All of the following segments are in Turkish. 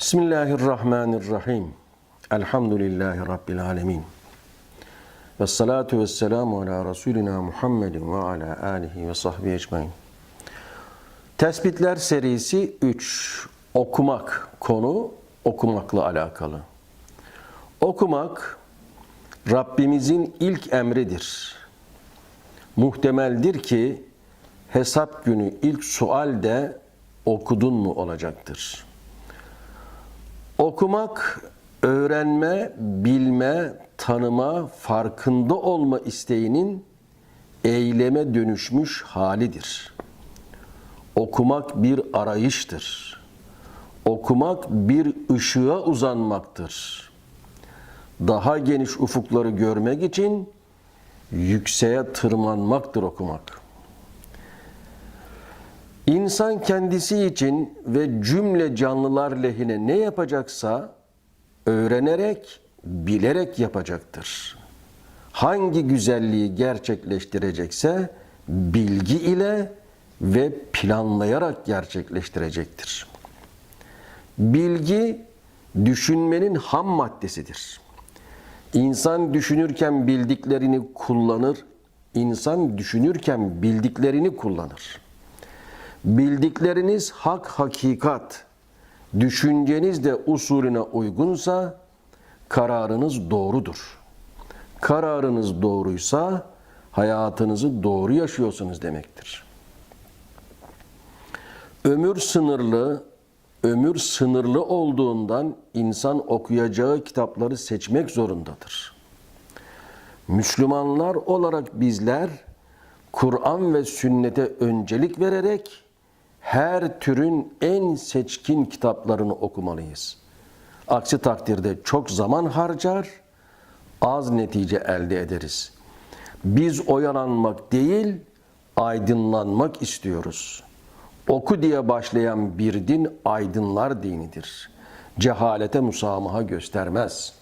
Bismillahirrahmanirrahim. Elhamdülillahi Rabbil alemin. Ve salatu ve selamu ala Resulina Muhammedin ve ala alihi ve sahbihi ecmain. Tespitler serisi 3. Okumak konu okumakla alakalı. Okumak Rabbimizin ilk emridir. Muhtemeldir ki hesap günü ilk sual de okudun mu olacaktır. Okumak, öğrenme, bilme, tanıma, farkında olma isteğinin eyleme dönüşmüş halidir. Okumak bir arayıştır. Okumak bir ışığa uzanmaktır. Daha geniş ufukları görmek için yükseğe tırmanmaktır okumak. İnsan kendisi için ve cümle canlılar lehine ne yapacaksa öğrenerek, bilerek yapacaktır. Hangi güzelliği gerçekleştirecekse bilgi ile ve planlayarak gerçekleştirecektir. Bilgi düşünmenin ham maddesidir. İnsan düşünürken bildiklerini kullanır, insan düşünürken bildiklerini kullanır. Bildikleriniz hak hakikat, düşünceniz de usulüne uygunsa kararınız doğrudur. Kararınız doğruysa hayatınızı doğru yaşıyorsunuz demektir. Ömür sınırlı, ömür sınırlı olduğundan insan okuyacağı kitapları seçmek zorundadır. Müslümanlar olarak bizler Kur'an ve sünnete öncelik vererek her türün en seçkin kitaplarını okumalıyız. Aksi takdirde çok zaman harcar, az netice elde ederiz. Biz oyalanmak değil, aydınlanmak istiyoruz. Oku diye başlayan bir din aydınlar dinidir. Cehalete musamaha göstermez.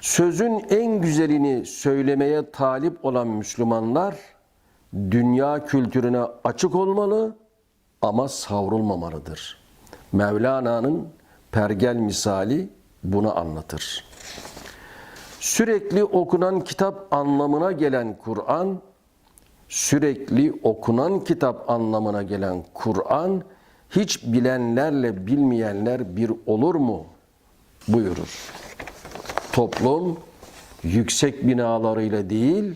Sözün en güzelini söylemeye talip olan Müslümanlar dünya kültürüne açık olmalı ama savrulmamalıdır. Mevlana'nın pergel misali bunu anlatır. Sürekli okunan kitap anlamına gelen Kur'an, sürekli okunan kitap anlamına gelen Kur'an, hiç bilenlerle bilmeyenler bir olur mu? buyurur. Toplum yüksek binalarıyla değil,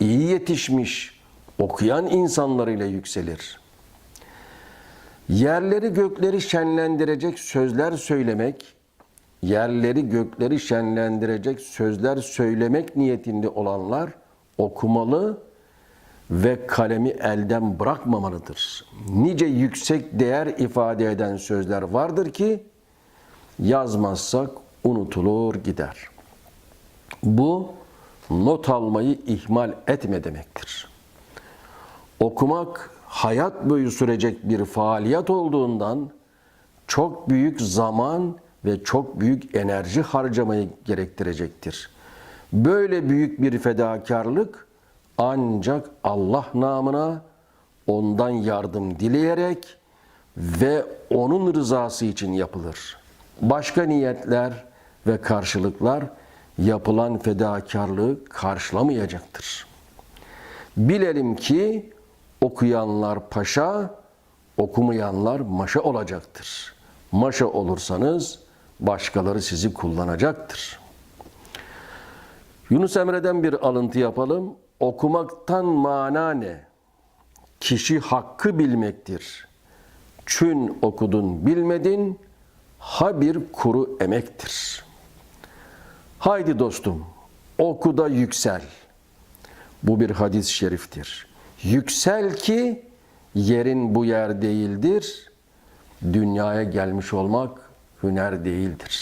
iyi yetişmiş, okuyan insanlarıyla yükselir. Yerleri gökleri şenlendirecek sözler söylemek, yerleri gökleri şenlendirecek sözler söylemek niyetinde olanlar okumalı ve kalemi elden bırakmamalıdır. Nice yüksek değer ifade eden sözler vardır ki yazmazsak unutulur gider. Bu not almayı ihmal etme demektir. Okumak hayat boyu sürecek bir faaliyet olduğundan çok büyük zaman ve çok büyük enerji harcamayı gerektirecektir. Böyle büyük bir fedakarlık ancak Allah namına ondan yardım dileyerek ve onun rızası için yapılır. Başka niyetler ve karşılıklar yapılan fedakarlığı karşılamayacaktır. Bilelim ki okuyanlar paşa, okumayanlar maşa olacaktır. Maşa olursanız başkaları sizi kullanacaktır. Yunus Emre'den bir alıntı yapalım. Okumaktan mana ne? Kişi hakkı bilmektir. Çün okudun bilmedin, ha bir kuru emektir. Haydi dostum, oku da yüksel. Bu bir hadis-i şeriftir. Yüksel ki yerin bu yer değildir. Dünyaya gelmiş olmak hüner değildir.